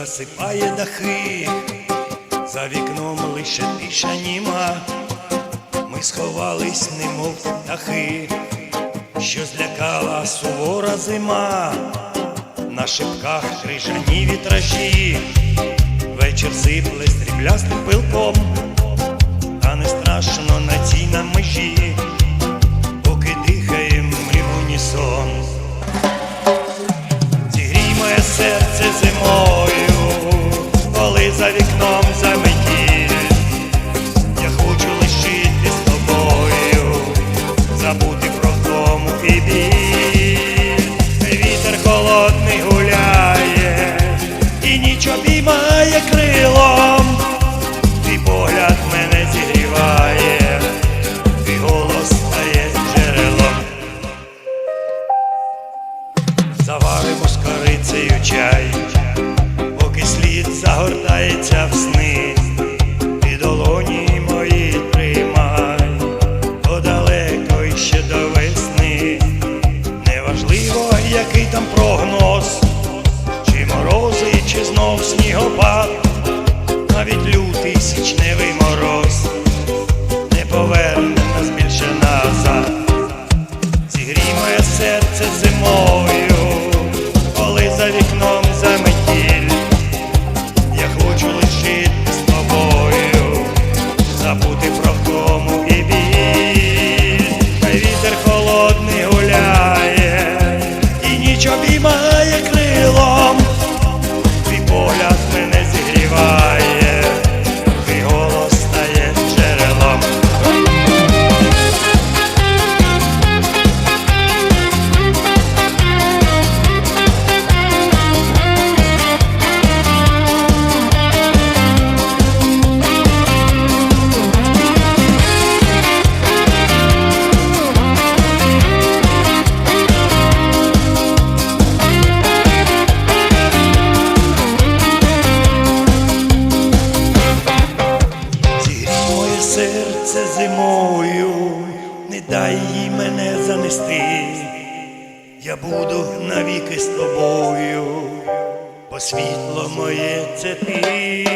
засипає дахи, за вікном лише тиша німа. Ми сховались, немов птахи, що злякала сувора зима, на шипках крижані вітражі, вечір сипле сріблястим пилком, та не страшно на цій нам межі, поки дихаєм ми в. Зігрій моє серце зимою, за вікном заметіль. Я хочу лишити з тобою, забути про втому і біль. Вітер холодний гуляє, і ніч обіймає крилом. Твій погляд мене зігріває, твій голос стає джерелом. Заваримо з корицею чай, загортається в сни, і долоні мої тримай, то далеко іще до весни. Неважливо, який там прогноз, чи морози, чи знов снігопад, навіть лютий січневий мороз не поверне нас більше назад. Зігрій моє серце зимою, серце не дай їй мене занести, я буду навіки з тобою, бо світло моє це ти,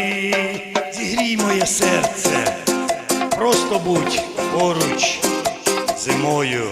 зігрій моє серце, просто будь поруч зимою.